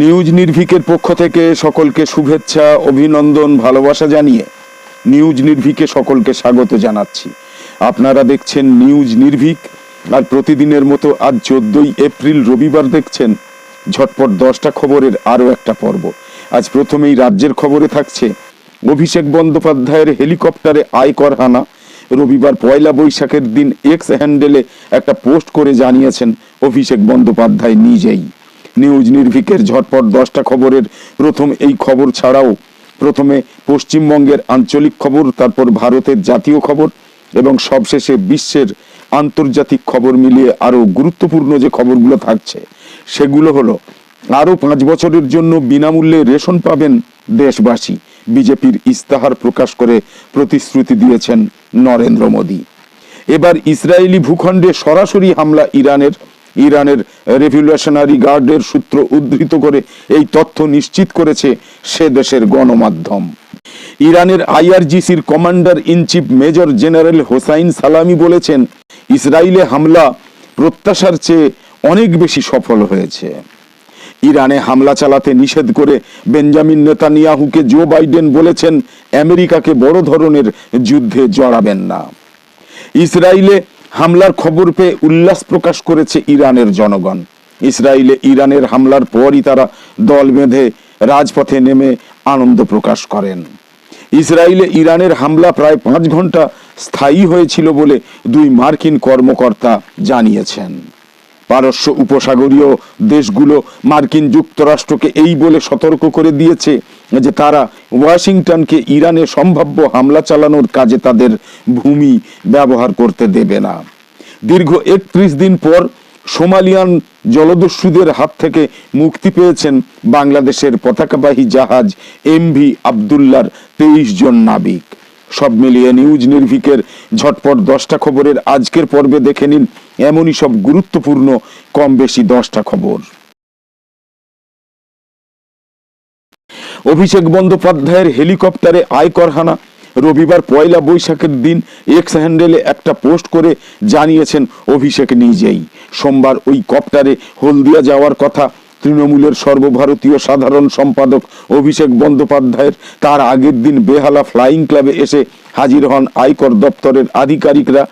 News নির্ভিকের পক্ষ থেকে সকলকে শুভেচ্ছা, অভিনন্দন, ভালোবাসা জানিয়ে নিউজ নির্ভিকে সকলকে স্বাগত জানাচ্ছি। আপনারা দেখছেন নিউজ নির্ভিক, আর প্রতিদিনের মতো আজ চোদ্দই এপ্রিল রবিবার দেখছেন ঝটপট দশটা খবরের আরও একটা পর্ব। আজ প্রথমেই রাজ্যের খবরে থাকছে, অভিষেক বন্দ্যোপাধ্যায়ের হেলিকপ্টারে আয়কর হানা। রবিবার পয়লা বৈশাখের দিন এক্স হ্যান্ডেলে একটা পোস্ট করে জানিয়েছেন অভিষেক বন্দ্যোপাধ্যায় নিজেই। নিউজ নির্ভিকের ঝটপট দশটা খবরের প্রথম এই খবর ছাড়াও প্রথমে পশ্চিমবঙ্গের আঞ্চলিক খবর, তারপর ভারতের জাতীয় খবর এবং সবশেষে বিশ্বের আন্তর্জাতিক খবর মিলিয়ে আরও গুরুত্বপূর্ণ যে খবরগুলো থাকছে, সেগুলো হলো, আরও পাঁচ বছরের জন্য বিনামূল্যে রেশন পাবেন দেশবাসী। বিজেপির ইস্তাহার প্রকাশ করে প্রতিশ্রুতি দিয়েছেন নরেন্দ্র মোদী। এবার ইসরায়েলি ভূখণ্ডে সরাসরি হামলা ইরানের ইরানের রেভলিউশনারি গার্ডের সূত্র উদ্ধৃত করে এই তথ্য নিশ্চিত করেছে সে দেশের গণমাধ্যম। ইরানের আইআরজিসির commander in chief major general Hossein Salami বলেছেন ইসরায়েলে হামলা প্রত্যাশার চেয়ে অনেক বেশি সফল হয়েছে। ইরানে হামলা চালাতে নিষেধ করে বেঞ্জামিন নেতানিয়াহুকে জো বাইডেন বলেছেন, আমেরিকাকে বড় ধরনের যুদ্ধে জড়াবেন না। ইসরায়েলে হামলার খবর পেয়ে উল্লাস প্রকাশ করেছে ইরানের জনগণ। ইসরায়েলে ইরানের হামলার পরই তারা দল বেঁধে রাজপথে নেমে আনন্দ প্রকাশ করেন। ইসরায়েলে ইরানের হামলা প্রায় পাঁচ ঘণ্টা স্থায়ী হয়েছিল বলে দুই মার্কিন কর্মকর্তা জানিয়েছেন। পারস্য উপসাগরীয় দেশগুলো মার্কিন যুক্তরাষ্ট্রকে এই বলে সতর্ক করে দিয়েছে যে তারা ওয়াশিংটনকে ইরানে সম্ভাব্য হামলা চালানোর কাজে তাদের ভূমি ব্যবহার করতে দেবে না। দীর্ঘ একত্রিশ দিন পর সোমালিয়ান জলদস্যুদের হাত থেকে মুক্তি পেয়েছেন বাংলাদেশের পতাকাবাহী জাহাজ এমভি আবদুল্লার তেইশ জন নাবিক। সব মিলিয়ে নিউজ নির্ভিকের ঝটপট দশটা খবরের আজকের পর্বে দেখে নিন এমনই সব গুরুত্বপূর্ণ, কম বেশি দশটা খবর। অভিষেক বন্দ্যোপাধ্যায়ের হেলিকপ্টারে আয়কর হানা রবিবার পয়লা বৈশাখের দিন এক্স হ্যান্ডেলে একটা পোস্ট করে জানিয়েছেন অভিষেক নিজেই। সোমবার ওই কপ্টারে হলদিয়া যাওয়ার কথা তৃণমূলের সর্বভারতীয় সাধারণ সম্পাদক অভিষেক বন্দ্যোপাধ্যায়ের তার আগের দিন বেহালা ফ্লাইং ক্লাবে এসে হাজির হন আয়কর দপ্তরের আধিকারিকরা।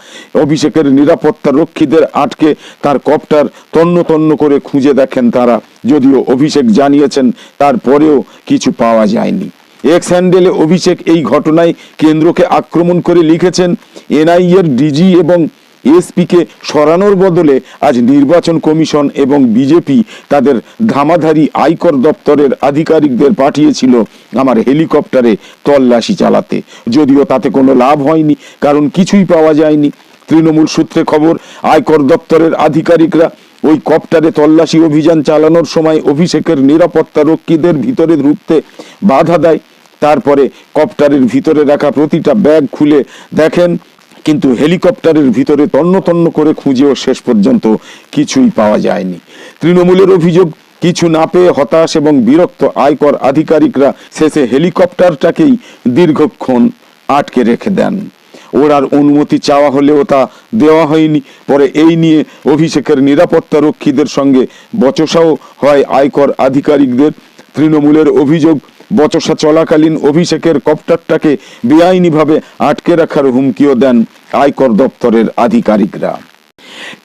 অভিষেকের নিরাপত্তা রক্ষীদের আটকে তার কপ্টার তন্ন তন্ন করে খুঁজে দেখেন তারা। যদিও অভিষেক জানিয়েছেন তারপরেও কিছু পাওয়া যায়নি। এক্স হ্যান্ডেলে অভিষেক এই ঘটনায় কেন্দ্রকে আক্রমণ করে লিখেছেন, এনআইএর ডিজি এবং এসপিকে সরানোর বদলে আজ নির্বাচন কমিশন এবং বিজেপি তাদের ধামাধারী আয়কর দপ্তরের আধিকারিকদের পাঠিয়েছিল আমার হেলিকপ্টারে তল্লাশি চালাতে। যদিও তাতে কোনো লাভ হয়নি, কারণ কিছুই পাওয়া যায়নি। তৃণমূল সূত্রে খবর, আয়কর দপ্তরের আধিকারিকরা ওই কপ্টারে তল্লাশি অভিযান চালানোর সময় অভিষেকের নিরাপত্তা রক্ষীদের ভিতরে ঢুকতে বাধা দেয়। তারপরে কপ্টারের ভিতরে রাখা প্রতিটা ব্যাগ খুলে দেখেন কিন্তু হেলিকপ্টারের ভিতরে তন্ন তন্ন করে খুঁজেও শেষ পর্যন্ত কিছুই পাওয়া যায়নি। তৃণমূলের অভিযোগ, কিছু না পেয়ে হতাশ এবং বিরক্ত আয়কর আধিকারিকরা শেষে হেলিকপ্টারটাকেই দীর্ঘক্ষণ আটকে রেখে দেন। ওরার অনুমতি চাওয়া হলেও তা দেওয়া হয়নি। পরে এই নিয়ে অভিষেকের নিরাপত্তা রক্ষীদের সঙ্গে বচসাও হয় আয়কর আধিকারিকদের। তৃণমূলের অভিযোগ বচসা চলাকালীন অভিষেকের কপ্টারটাকে বেআইনিভাবে আটকে রাখার হুমকিও দেন আয়কর দপ্তরের আধিকারিকরা।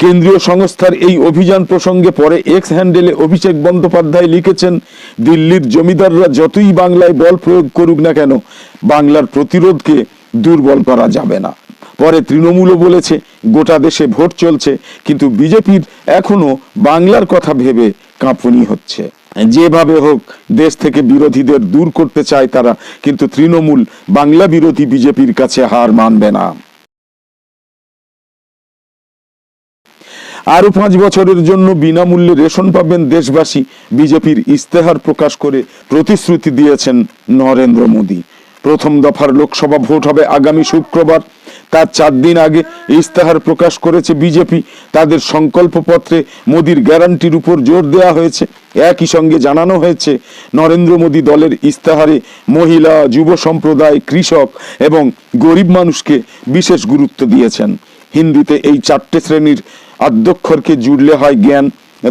কেন্দ্রীয় সংস্থার এই অভিযান প্রসঙ্গে পরে এক্স হ্যান্ডেলে অভিষেক বন্দ্যোপাধ্যায় লিখেছেন, দিল্লির জমিদাররা যতই বাংলায় বল প্রয়োগ করুক না কেন, বাংলার প্রতিরোধকে দুর্বল করা যাবে না। পরে তৃণমূলও বলেছে, গোটা দেশে ভোট চলছে, কিন্তু বিজেপির এখনও বাংলার কথা ভেবে কাঁপুনি হচ্ছে। যেভাবে হোক, দেশ থেকে বিরোধীদের দূর করতে চায় তারা, কিন্তু তৃণমূল বাংলা বিরোধী বিজেপির কাছে হার মানবে না। আরও পাঁচ বছরের জন্য বিনামূল্যে রেশন পাবেন দেশবাসী। বিজেপির ইস্তেহার প্রকাশ করে প্রতিশ্রুতি দিয়েছেন নরেন্দ্র মোদী। প্রথম দফার লোকসভা ভোট হবে আগামী শুক্রবার। তার চার দিন আগে ইস্তেহার প্রকাশ করেছে বিজেপি। তাদের সংকল্পপত্রে মোদির গ্যারান্টির উপর জোর দেওয়া হয়েছে। একই সঙ্গে জানানো হয়েছে, নরেন্দ্র মোদী দলের ইস্তাহারে মহিলা, যুব সম্প্রদায়, কৃষক এবং গরিব মানুষকে বিশেষ গুরুত্ব দিয়েছেন। হিন্দিতে এই চারটে শ্রেণির আদ্যক্ষরকে জুড়লে হয় জ্ঞান।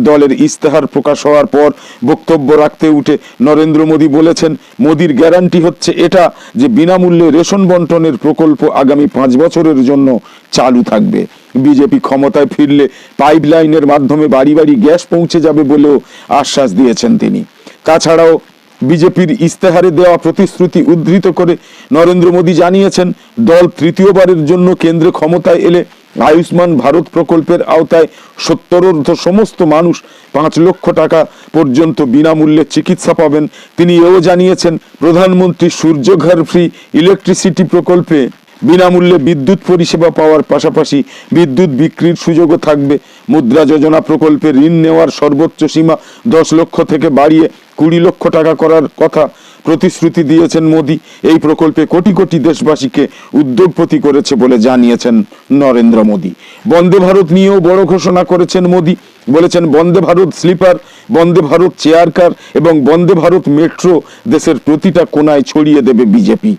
দলের ইস্তেহার প্রকাশ হওয়ার পর বক্তব্য রাখতে উঠে নরেন্দ্র মোদী বলেছেন, মোদির গ্যারান্টি হচ্ছে এটা যে বিনামূল্যে রেশন বন্টনের প্রকল্প আগামী পাঁচ বছরের জন্য চালু থাকবে। বিজেপি ক্ষমতায় ফিরলে পাইপলাইনের মাধ্যমে বাড়ি বাড়ি গ্যাস পৌঁছে যাবে বলেও আশ্বাস দিয়েছেন তিনি। তাছাড়াও বিজেপির ইস্তেহারে দেওয়া প্রতিশ্রুতি উদ্ধৃত করে নরেন্দ্র মোদী জানিয়েছেন, দল তৃতীয়বারের জন্য কেন্দ্রে ক্ষমতায় এলে আয়ুষ্মান ভারত প্রকল্পের আওতায় সত্তরর্ধ সমস্ত মানুষ পাঁচ লক্ষ টাকা পর্যন্ত বিনামূল্যে চিকিৎসা পাবেন। তিনি এও জানিয়েছেন, প্রধানমন্ত্রী সূর্যঘর ফ্রি ইলেকট্রিসিটি প্রকল্পে বিনামূল্যে বিদ্যুৎ পরিষেবা পাওয়ার পাশাপাশি বিদ্যুৎ বিক্রির সুযোগও থাকবে। মুদ্রা যোজনা প্রকল্পে ঋণ নেওয়ার সর্বোচ্চ সীমা দশ লক্ষ থেকে বাড়িয়ে কুড়ি লক্ষ টাকা করার কথা প্রতিশ্রুতি দিয়েছেন মোদী। এই প্রকল্পে কোটি কোটি দেশবাসীকে উদ্যোগপতি করেছে বলে জানিয়েছেন নরেন্দ্র মোদী। বন্দে ভারত নিয়েও বড় ঘোষণা করেছেন মোদী। বলেছেন, Vande Bharat sleeper, Vande Bharat chair car এবং বন্দে ভারত মেট্রো দেশের প্রতিটা কোনায় ছড়িয়ে দেবে বিজেপি।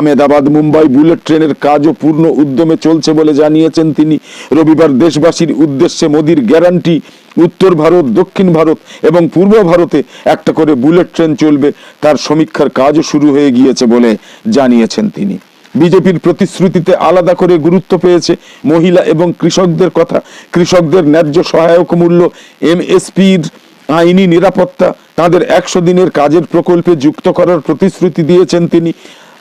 আমেদাবাদ মুম্বাই বুলেট ট্রেনের কাজও পূর্ণ উদ্যমে চলছে বলে জানিয়েছেন তিনি। রবিবার দেশবাসীর উদ্দেশ্যে মোদির গ্যারান্টি, উত্তর ভারত, দক্ষিণ ভারত এবং পূর্ব ভারতে একটা করে বুলেট ট্রেন চলবে, তার সমীক্ষার কাজও শুরু হয়ে গিয়েছে বলে জানিয়েছেন তিনি। বিজেপির প্রতিশ্রুতিতে আলাদা করে গুরুত্ব পেয়েছে মহিলা এবং কৃষকদের কথা। কৃষকদের ন্যায্য সহায়ক মূল্য এমএসপির আইনি নিরাপত্তা, তাদের একশো দিনের কাজের প্রকল্পে যুক্ত করার প্রতিশ্রুতি দিয়েছেন তিনি।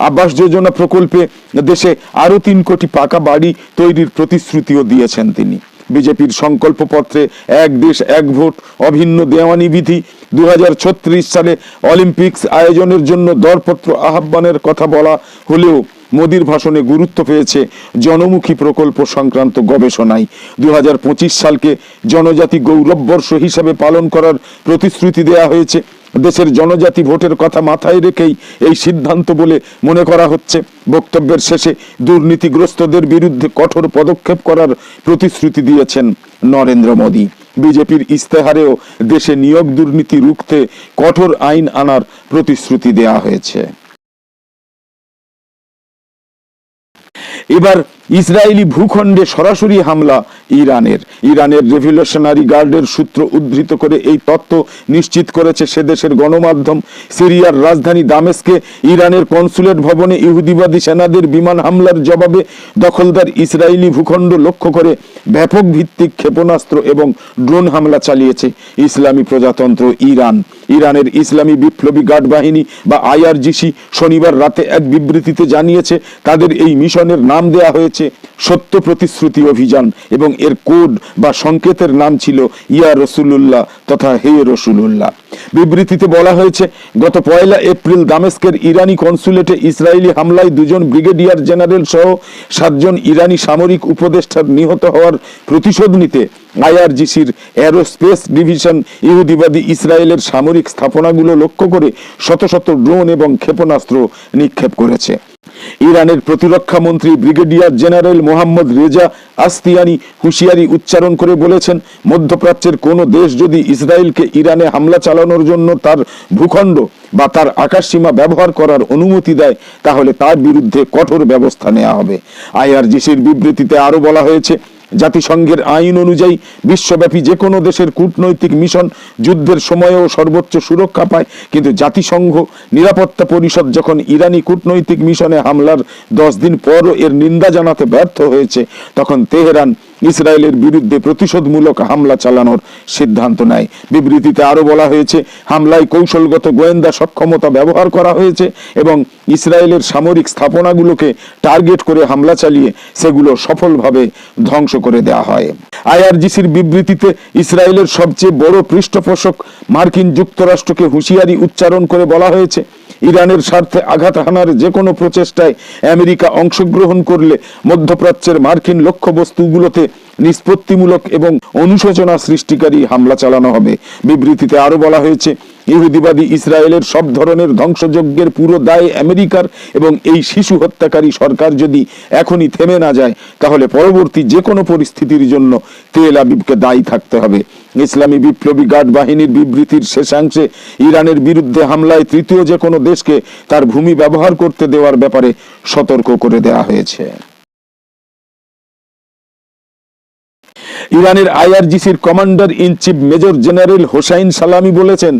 আবাস যোজনা প্রকল্পে দেশে আরও তিন কোটি পাকা বাড়ি তৈরির প্রতিশ্রুতিও দিয়েছেন তিনি। বিজেপির সংকল্পপত্রে এক দেশ, এক ভোট, অভিন্ন দেওয়ানি বিধি। দু হাজার ছত্রিশ সালে অলিম্পিক্স আয়োজনের জন্য দরপত্র আহ্বানের কথা বলা হলেও মোদির ভাষণে গুরুত্ব পেয়েছে জনমুখী প্রকল্প সংক্রান্ত গবেষণায়। দু হাজার পঁচিশ সালকে জনজাতি গৌরববর্ষ হিসাবে পালন করার প্রতিশ্রুতি দেয়া হয়েছে। দেশের জনজাতি ভোটের কথা মাথায় রেখেই এই সিদ্ধান্ত বলে মনে করা হচ্ছে। বক্তব্যের শেষে দুর্নীতিগ্রস্তদের বিরুদ্ধে কঠোর পদক্ষেপ করার প্রতিশ্রুতি দিয়েছেন নরেন্দ্র মোদী। বিজেপির ইস্তেহারেও দেশে নিয়োগ দুর্নীতি রুখতে কঠোর আইন আনার প্রতিশ্রুতি দেয়া হয়েছে। এবার ইসরায়েলি ভূখণ্ডে সরাসরি হামলা ইরানের। ইরানের রেভলিউশনারি গার্ডের সূত্র উদ্ধৃত করে এই তথ্য নিশ্চিত করেছে সে দেশের গণমাধ্যম সিরিয়ার রাজধানী দামেস্কে। ইরানের কনসুলেট ভবনে ইহুদিবাদী সেনাদের বিমান হামলার জবাবে দখলদার ইসরায়েলি ভূখণ্ড লক্ষ্য করে ব্যাপক ভিত্তিক ক্ষেপণাস্ত্র এবং ড্রোন হামলা চালিয়েছে ইসলামী প্রজাতন্ত্র ইরান। ইরানের ইসলামী বিপ্লবী গার্ড বাহিনী বা আইআরজিসি শনিবার রাতে এক বিবৃতিতে জানিয়েছে, তাদের এই মিশনের নাম দেয়া হয়েছে সত্য প্রতিশ্রুতি অভিযান এবং এর কোড বা সংকেতের নাম ছিল ইয়া রসুল্লাহ তথা হে রসুল্লাহ বিবৃতিতে বলা হয়েছে, গত পয়লা এপ্রিল দামেস্কের ইরানি কনসুলেটে ইসরায়েলি হামলায় দুজন ব্রিগেডিয়ার জেনারেল সহ সাতজন ইরানি সামরিক উপদেষ্টার নিহত হওয়ার প্রতিশোধ নিতে আইআরজিসির অ্যারোস্পেস ডিভিশন ইহুদিবাদী ইসরায়েলের সামরিক স্থাপনাগুলো লক্ষ্য করে শত শত ড্রোন এবং ক্ষেপণাস্ত্র নিক্ষেপ করেছে। ইরানের প্রতিরক্ষা মন্ত্রী brigadier general Mohammad Reza Ashtiani হুঁশিয়ারি উচ্চারণ করে বলেছেন, মধ্যপ্রাচ্যের কোন দেশ যদি ইসরায়েলকে ইরানে হামলা চালানোর জন্য তার ভূখণ্ড বা তার আকাশসীমা ব্যবহার করার অনুমতি দেয়, তাহলে তার বিরুদ্ধে কঠোর ব্যবস্থা নেওয়া হবে। আইআরজিসির বিবৃতিতে আরও বলা হয়েছে জাতিসংঘের আইন অনুযায়ী বিশ্বব্যাপী যে কোনো দেশের কূটনৈতিক মিশন যুদ্ধের সময়েও সর্বোচ্চ সুরক্ষা পায়। কিন্তু জাতিসংঘ নিরাপত্তা পরিষদ যখন ইরানি কূটনৈতিক মিশনে হামলার দশ দিন পরও এর নিন্দা জানাতে ব্যর্থ হয়েছে, তখন তেহরান ইসরায়েলের বিরুদ্ধে প্রতিশোধমূলক হামলা চালানোর সিদ্ধান্ত নেয়। বিবৃতিতে আরও বলা হয়েছে, হামলায় কৌশলগত গোয়েন্দা সক্ষমতা ব্যবহার করা হয়েছে এবং ইসরায়েলের সামরিক স্থাপনাগুলোকে টার্গেট করে হামলা চালিয়ে সেগুলো সফলভাবে ধ্বংস করে দেওয়া হয়। আইআরজিসির বিবৃতিতে ইসরায়েলের সবচেয়ে বড় পৃষ্ঠপোষক মার্কিন যুক্তরাষ্ট্রকে হুঁশিয়ারি উচ্চারণ করে বলা হয়েছে ইরানের স্বার্থে আঘাত হানার যে কোনো প্রচেষ্টায় আমেরিকা অংশগ্রহণ করলে মধ্যপ্রাচ্যের মার্কিন লক্ষ্যবস্তুগুলোতে নিষ্পত্তিমূলক এবং অনুশোচনা সৃষ্টিকারী হামলা চালানো হবে। বিবৃতিতে আরও বলা হয়েছে, ইহুদিবাদী ইসরায়েলের সব ধরনের ধ্বংসযজ্ঞের পুরো দায় আমেরিকার এবং এই শিশু হত্যাকারী সরকার যদি এখনই থেমে না যায়, তাহলে পরবর্তী যে কোনো পরিস্থিতির জন্য তেল আবিবকে দায়ী থাকতে হবে। ইসলামী বিপ্লবী গার্ড বাহিনীর বিবৃতির শেষাংশে ইরানের বিরুদ্ধে হামলায় তৃতীয় যে কোনো দেশকে তার ভূমি ব্যবহার করতে দেওয়ার ব্যাপারে সতর্ক করে দেওয়া হয়েছে। ইরানের আইআরজিসির commander in chief major general Hossein Salami বলেছেন,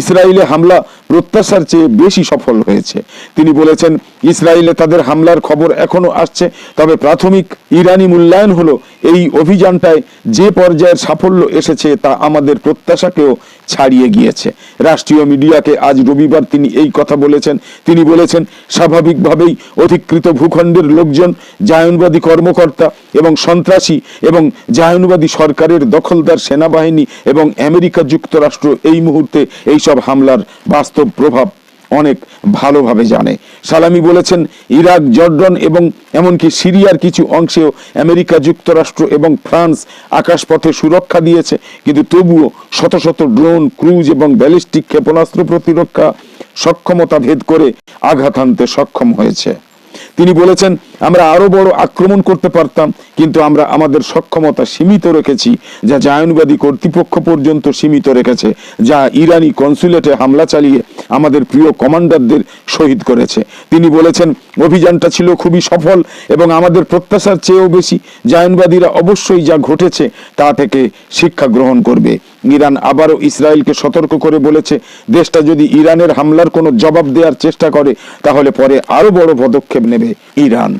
ইসরায়েলে হামলা প্রত্যাশার চেয়ে বেশি সফল হয়েছে। তিনি বলেছেন, ইসরায়েলে তাদের হামলার খবর এখনও আসছে, তবে প্রাথমিক ইরানি মূল্যায়ন হলো, এই অভিযানটায় যে পর্যায়ের সাফল্য এসেছে তা আমাদের প্রত্যাশাকেও ছাড়িয়ে গিয়েছে। রাষ্ট্রীয় মিডিয়াকে আজ রবিবার তিনি এই কথা বলেছেন। তিনি বলেছেন, স্বাভাবিকভাবেই অধিকৃত ভূখণ্ডের লোকজন, জায়নবাদী কর্মকর্তা এবং সন্ত্রাসী এবং জায়নবাদী সরকারের দখলদার সেনাবাহিনী এবং আমেরিকা যুক্তরাষ্ট্র এই মুহূর্তে এইসব হামলার বাস্তব প্রভাব অনেক ভালোভাবে জানে। সালামি বলেছেন, ইরাক, জর্ডন এবং এমনকি সিরিয়ার কিছু অংশেও আমেরিকা যুক্তরাষ্ট্র এবং ফ্রান্স আকাশপথে সুরক্ষা দিয়েছে। কিন্তু তবুও শত শত ড্রোন, ক্রুজ এবং ব্যালিস্টিক ক্ষেপণাস্ত্র প্রতিরক্ষা সক্ষমতা ভেদ করে আঘাত আনতে সক্ষম হয়েছে। তিনি বলেছেন, আমরা আরও বড় আক্রমণ করতে পারতাম, কিন্তু আমরা আমাদের সক্ষমতা সীমিত রেখেছি, যা জায়নবাদী কর্তৃপক্ষ পর্যন্ত সীমিত রেখেছে, যা ইরানি কনসুলেটে হামলা চালিয়ে আমাদের প্রিয় কমান্ডারদের শহীদ করেছে। তিনি বলেছেন অভিযানটা ছিল খুবই সফল এবং আমাদের প্রত্যাশার চেয়েও বেশি জায়নবাদীরা অবশ্যই যা ঘটেছে তা থেকে শিক্ষা গ্রহণ করবে। ইরান আবারও ইসরায়েলকে সতর্ক করে বলেছে, দেশটা যদি ইরানের হামলার কোনো জবাব দেওয়ার চেষ্টা করে, তাহলে পরে আরও বড় পদক্ষেপ নেবে ইরান।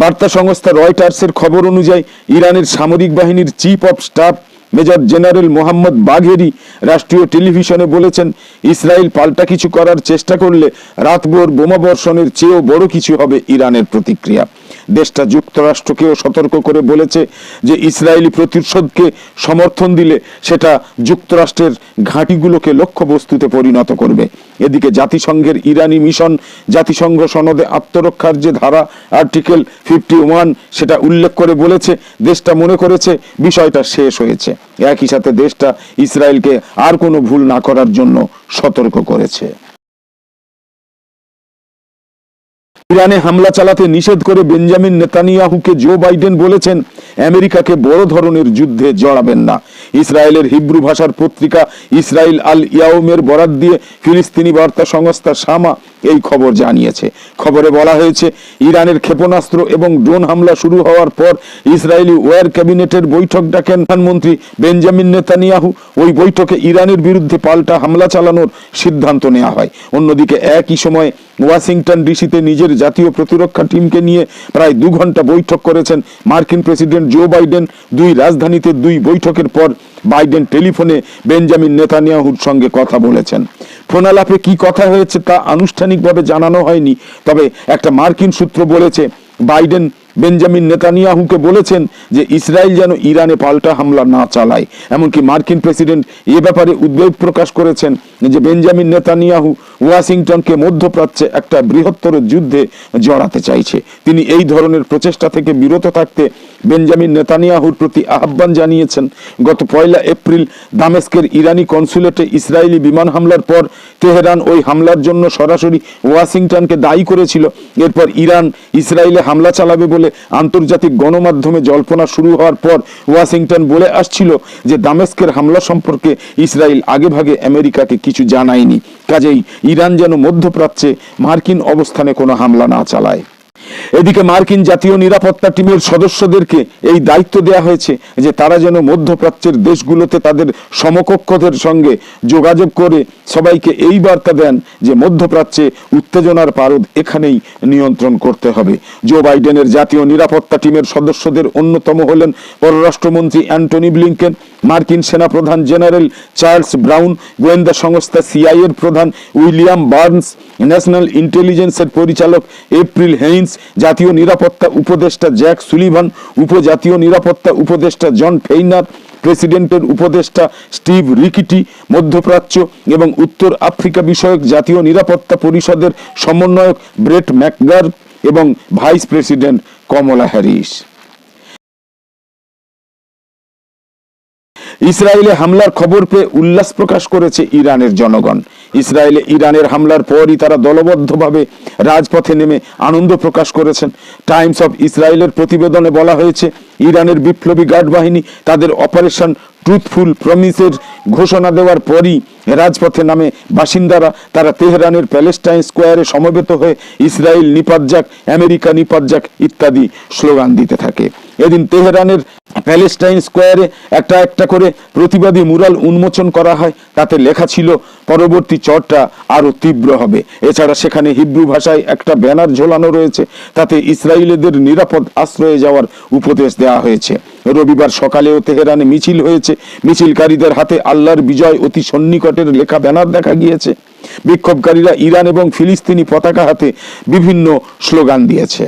বার্তা সংস্থা রয়টার্সের খবর অনুযায়ী, ইরানের সামরিক বাহিনীর chief of staff major general Mohammad Bagheri রাষ্ট্রীয় টেলিভিশনে বলেছেন, ইসরায়েল পাল্টা কিছু করার চেষ্টা করলে রাতভর বোমাবর্ষণের চেয়েও বড় কিছু হবে ইরানের প্রতিক্রিয়া। দেশটা যুক্তরাষ্ট্রকেও সতর্ক করে বলেছে যে, ইসরায়েলি প্রতিশোধকে সমর্থন দিলে সেটা যুক্তরাষ্ট্রের ঘাঁটিগুলোকে লক্ষ্যবস্তুতে পরিণত করবে। এদিকে জাতিসংঘের ইরানি মিশন, জাতিসংঘ সনদে আত্মরক্ষার যে ধারা, আর্টিকেল ফিফটি ওয়ান, সেটা উল্লেখ করে বলেছে, দেশটা মনে করেছে বিষয়টা শেষ হয়েছে। একই সাথে দেশটা ইসরায়েলকে আর কোনো ভুল না করার জন্য সতর্ক করেছে। ইরানে হামলা চালাতে নিষেধ করে বেঞ্জামিন নেতানিয়াহুকে জো বাইডেন বলেছেন আমেরিকাকে বড় ধরনের যুদ্ধে জড়াবেন না। ইসরায়েলের হিব্রু ভাষার পত্রিকা ইসরায়েল আল ইয়াউমের বরাত দিয়ে ফিলিস্তিনি বার্তা সংস্থা সামা এই খবর জানিয়েছে। খবরে বলা হয়েছে, ইরানের ক্ষেপণাস্ত্র এবং ড্রোন হামলা শুরু হওয়ার পর ইসরায়েলি ওয়ার ক্যাবিনেটের বৈঠক ডাকেন প্রধানমন্ত্রী বেঞ্জামিন নেতানিয়াহু। ওই বৈঠকে ইরানের বিরুদ্ধে পাল্টা হামলা চালানোর সিদ্ধান্ত নেওয়া হয়। অন্যদিকে একই সময় ওয়াশিংটন ডিসিতে নিজের জাতীয় প্রতিরক্ষা টিমকে নিয়ে প্রায় দু ঘণ্টা বৈঠক করেছেন মার্কিন প্রেসিডেন্ট জো বাইডেন দুই রাজধানীতে দুই বৈঠকের পর বাইডেন টেলিফোনে বেঞ্জামিন নেতানিয়াহুর সঙ্গে কথা বলেছেন। ফোনালাপে কি কথা হয়েছে তা আনুষ্ঠানিকভাবে জানানো হয়নি, তবে একটা মার্কিন সূত্র বলেছে, বাইডেন বেঞ্জামিন নেতানিয়াহুকে বলেছেন যে ইসরায়েল যেন ইরানে পাল্টা হামলা না চালায়। এমনকি মার্কিন প্রেসিডেন্ট এ ব্যাপারে উদ্বেগ প্রকাশ করেছেন যে বেঞ্জামিন নেতানিয়াহু ওয়াশিংটনকে মধ্যপ্রাচ্যে একটা বৃহত্তর যুদ্ধে জড়াতে চাইছে। তিনি এই ধরনের প্রচেষ্টা থেকে বিরত থাকতে বেঞ্জামিন নেতানিয়াহুর প্রতি আহ্বান জানিয়েছেন। গত পয়লা এপ্রিল দামেস্কের ইরানি কনসুলেটে ইসরায়েলি বিমান হামলার পর তেহরান ওই হামলার জন্য সরাসরি ওয়াশিংটনকে দায়ী করেছিল। এরপর ইরান ইসরায়েলে হামলা চালাবে বলে আন্তর্জাতিক গণমাধ্যমে জল্পনা শুরু হওয়ার পর ওয়াশিংটন বলে আসছিল যে দামেস্কের হামলা সম্পর্কে ইসরায়েল আগেভাগে আমেরিকাকে কিছু জানায়নি। কাজেই ইরান যেন মধ্যপ্রাচ্যে মার্কিন অবস্থানে কোনো হামলা না চালায়। এদিকে মার্কিন জাতীয় নিরাপত্তা টিমের সদস্যদেরকে এই দায়িত্ব দেওয়া হয়েছে যে তারা যেন মধ্যপ্রাচ্যের দেশগুলোতে তাদের সমকক্ষদের সঙ্গে যোগাযোগ করে সবাইকে এই বার্তা দেন যে মধ্যপ্রাচ্যে উত্তেজনার পারদ এখানেই নিয়ন্ত্রণ করতে হবে। জো বাইডেনের জাতীয় নিরাপত্তা টিমের সদস্যদের অন্যতম হলেন পররাষ্ট্রমন্ত্রী অ্যান্টনি ব্লিংকেন, মার্কিন সেনাপ্রধান জেনারেল চার্লস ব্রাউন, গোয়েন্দা সংস্থা সিআইএর প্রধান উইলিয়াম বার্নস, ন্যাশনাল ইন্টেলিজেন্সের পরিচালক এপ্রিল হেইন্স জাতীয় নিরাপত্তা উপদেষ্টা জ্যাক সুলিভান, উপজাতীয় নিরাপত্তা উপদেষ্টা জন ফেইনার, প্রেসিডেন্টের উপদেষ্টা স্টিভ রিকিটি, মধ্যপ্রাচ্য এবং উত্তর আফ্রিকা বিষয়ক জাতীয় নিরাপত্তা পরিষদের সমন্বয়ক ব্রেট ম্যাকগার এবং ভাইস প্রেসিডেন্ট কমলা হ্যারিস। ইসরায়েলে হামলার খবর পেয়ে উল্লাস প্রকাশ করেছে ইরানের জনগণ। ইসরায়েলে ইরানের হামলার পরই তারা দলবদ্ধভাবে রাজপথে নেমে আনন্দ প্রকাশ করেছেন। টাইমস অফ ইসরায়েলের প্রতিবেদনে বলা হয়েছে, ইরানের বিপ্লবী গার্ড বাহিনী তাদের অপারেশন ট্রুথফুল প্রমিসের ঘোষণা দেওয়ার পরই রাজপথে নামে। বাসিন্দারা তারা তেহরানের প্যালেস্টাইন স্কোয়ারে সমবেত হয়ে ইসরায়েল নিপাত যাক, আমেরিকা নিপাত যাক ইত্যাদি স্লোগান দিতে থাকে। এদিন তেহরানের প্যালেস্টাইন স্কোয়ারে একটা একটা করে প্রতিবাদী মুরাল উন্মোচন করা হয়। তাতে লেখা ছিল, পরবর্তী চরটা আরও তীব্র হবে। এছাড়া সেখানে হিব্রু ভাষায় একটা ব্যানার ঝোলানো রয়েছে। তাতে ইসরায়েলিদের নিরাপদ আশ্রয়ে যাওয়ার উপদেশ দেওয়া হয়েছে। রবিবার সকালেও তেহরানে মিছিল হয়েছে। মিছিলকারীদের হাতে আল্লাহর বিজয় অতি সন্নিকটের লেখা ব্যানার দেখা গিয়েছে। বিক্ষোভকারীরা ইরান এবং ফিলিস্তিনি পতাকা হাতে বিভিন্ন স্লোগান দিয়েছে।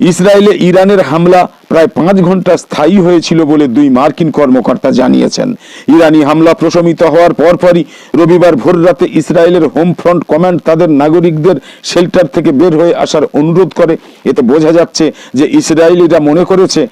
ইসরায়েলে ইরানের হামলা প্রায় পাঁচ ঘণ্টা স্থায়ী হয়েছিল বলে দুই মার্কিন কর্মকর্তা জানিয়েছেন। ইরানি হামলা প্রশমিত হওয়ার পরপরই রবিবার ভোর রাতে ইসরায়েলের হোম ফ্রন্ট কমান্ড তাদের নাগরিকদের শেল্টার থেকে বের হয়ে আসার অনুরোধ করে। এতে বোঝা যাচ্ছে যে ইসরায়েলিরা মনে করেছে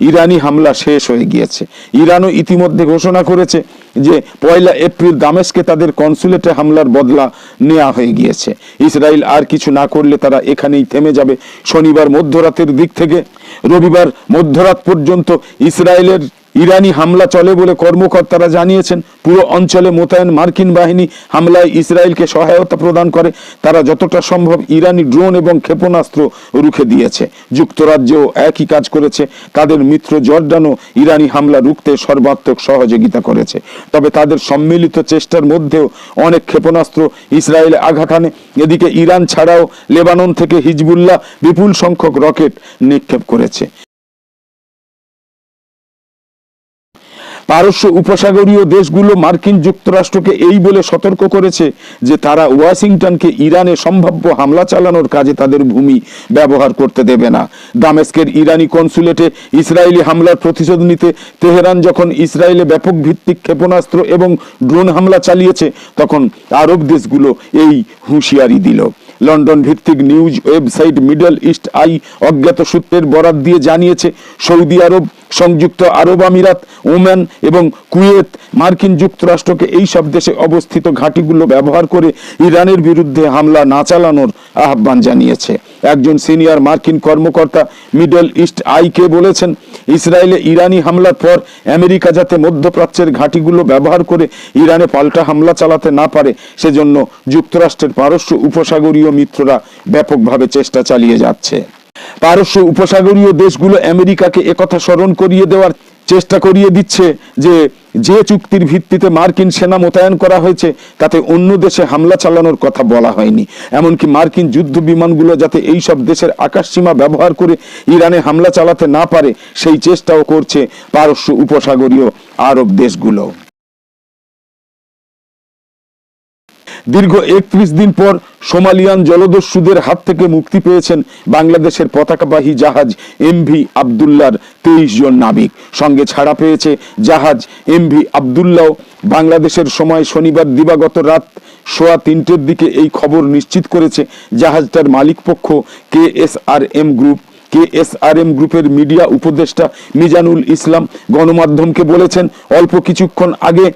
ইরানি হামলা শেষ হয়ে গিয়েছে। ইরানও ইতিমধ্যে ঘোষণা করেছে যে পয়লা এপ্রিল দামেশকে তাদের কনসুলেটে হামলার বদলা নেওয়া হয়ে গিয়েছে। ইসরায়েল আর কিছু না করলে তারা এখানেই থেমে যাবে। শনিবার মধ্যরাতের দিক থেকে রবিবার মধ্যরাত পর্যন্ত ইসরায়েলের ইরানি হামলা চলে বলে কর্মকর্তারা জানিয়েছেন। পুরো অঞ্চলে মোতায়েন মার্কিন বাহিনী হামলায় ইসরায়েলকে সহায়তা প্রদান করে। তারা যতটা সম্ভব ইরানি ড্রোন এবং ক্ষেপণাস্ত্র রুখে দিয়েছে। যুক্তরাজ্যও একই কাজ করেছে। তাদের মিত্র জর্ডানও ইরানি হামলা রুখতে সর্বাত্মক সহযোগিতা করেছে। তবে তাদের সম্মিলিত চেষ্টার মধ্যেও অনেক ক্ষেপণাস্ত্র ইসরায়েলে আঘাত আনে এদিকে ইরান ছাড়াও লেবানন থেকে হিজবুল্লাহ বিপুল সংখ্যক রকেট নিক্ষেপ করেছে। পারস্য উপসাগরীয় দেশগুলো মার্কিন যুক্তরাষ্ট্রকে এই বলে সতর্ক করেছে যে তারা ওয়াশিংটনকে ইরানে সম্ভাব্য হামলা চালানোর কাজে তাদের ভূমি ব্যবহার করতে দেবে না। দামেস্কের ইরানি কনসুলেটে ইসরায়েলি হামলার প্রতিশোধ নিতে তেহরান যখন ইসরায়েলে ব্যাপক ভিত্তিক ক্ষেপণাস্ত্র এবং ড্রোন হামলা চালিয়েছে, তখন আরব দেশগুলো এই হুঁশিয়ারি দিল। লন্ডন ভিত্তিক news website Middle East Eye অজ্ঞাত সূত্রের বরাত দিয়ে জানিয়েছে, সৌদি আরব, সংযুক্ত আরব আমিরাত ওম্যান এবং কুয়েত মার্কিন যুক্তরাষ্ট্রকে এই সব দেশে অবস্থিত ঘাঁটিগুলো ব্যবহার করে ইরানের বিরুদ্ধে হামলা না চালানোর আহ্বান জানিয়েছে। একজন সিনিয়র মার্কিন কর্মকর্তা মিডল ইস্ট আইকে বলেছেন, ইসরায়েলে ইরানি হামলার পর আমেরিকা যাতে মধ্যপ্রাচ্যের ঘাঁটিগুলো ব্যবহার করে ইরানে পাল্টা হামলা চালাতে না পারে, সেজন্য যুক্তরাষ্ট্রের পারস্য উপসাগরীয় মিত্ররা ব্যাপকভাবে চেষ্টা চালিয়ে যাচ্ছে। পারস্য উপসাগরীয় দেশগুলো আমেরিকাকে একথা স্মরণ করিয়ে দেওয়ার চেষ্টা করিয়ে দিচ্ছে যে যে চুক্তির ভিত্তিতে মার্কিন সেনা মোতায়েন করা হয়েছে, তাতে অন্য দেশে হামলা চালানোর কথা বলা হয়নি। এমনকি মার্কিন যুদ্ধ বিমানগুলো যাতে এই সব দেশের আকাশসীমা ব্যবহার করে ইরানে হামলা চালাতে না পারে, সেই চেষ্টাও করছে পারস্য উপসাগরীয় আরব দেশগুলো। দীর্ঘ একত্রিশ দিন পর সোমালিয়ান জলদস্যুদের হাত থেকে মুক্তি পেয়েছেন বাংলাদেশের পতাকাবাহী জাহাজ এমভি আবদুল্লার তেইশ জন নাবিক। সঙ্গে ছাড়া পেয়েছে জাহাজ এমভি আবদুল্লাহ বাংলাদেশের সময় শনিবার দিবাগত রাত সোয়া তিনটের দিকে এই খবর নিশ্চিত করেছে জাহাজটার মালিকপক্ষ কে এস আর এম গ্রুপ। কেএসআরএম গ্রুপের মিডিয়া উপদেষ্টা মিজানুল ইসলাম গণমাধ্যমকে বলেছেন, অল্প কিছুক্ষণ আগে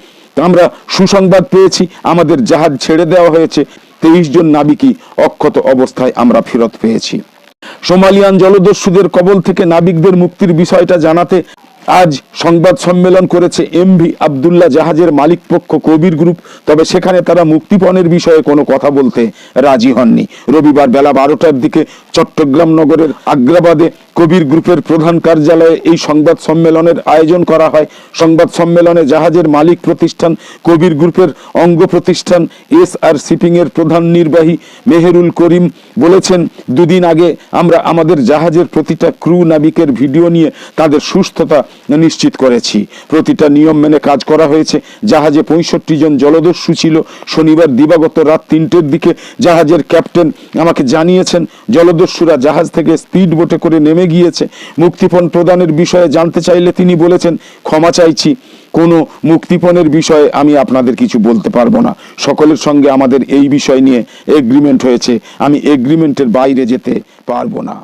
আমরা সুসংবাদ পেয়েছি, আমাদের জাহাজ ছেড়ে দেওয়া হয়েছে। তেইশ জন নাবিকই অক্ষত অবস্থায় আমরা ফেরত পেয়েছি। সোমালিয়ান জলদস্যুদের কবল থেকে নাবিকদের মুক্তির বিষয়টা জানাতে আজ সংবাদ সম্মেলন করেছে এমভি আবদুল্লাহ জাহাজের মালিক পক্ষ কবির গ্রুপ। তবে সেখানে তারা মুক্তিপণের বিষয়ে কোনো কথা বলতে রাজি হননি। রবিবার বেলা বারোটার দিকে চট্টগ্রাম নগরের আগ্রাবাদে কবির গ্রুপের প্রধান কার্যালয়ে এই সংবাদ সম্মেলনের আয়োজন করা হয়। সংবাদ সম্মেলনে জাহাজের মালিক প্রতিষ্ঠান, কবির গ্রুপের অঙ্গ প্রতিষ্ঠান, এস আর শিপিং এর প্রধান নির্বাহী মেহেরুল করিম বলেছেন, দুদিন আগে আমরা আমাদের জাহাজের প্রতিটা ক্রু নাবিকের ভিডিও নিয়ে তাদের সুস্থতা নিশ্চিত করেছি। প্রতিটা নিয়ম মেনে কাজ করা হয়েছে। জাহাজে পঁয়ষট্টি জন জলদস্যু ছিল। শনিবার দিবাগত রাত তিনটের দিকে জাহাজের ক্যাপ্টেন আমাকে জানিয়েছেন, জলদস্যুরা জাহাজ থেকে স্পিড বোটে করে নেমে গিয়েছে। মুক্তিপণ প্রদানের বিষয়ে জানতে চাইলে তিনি বলেছেন, ক্ষমা চাইছি। কোনো মুক্তিপণের বিষয়ে আমি আপনাদের কিছু বলতে পারব না। সকলের সঙ্গে আমাদের এই বিষয় নিয়ে এগ্রিমেন্ট হয়েছে। আমি এগ্রিমেন্টের বাইরে যেতে পারব না।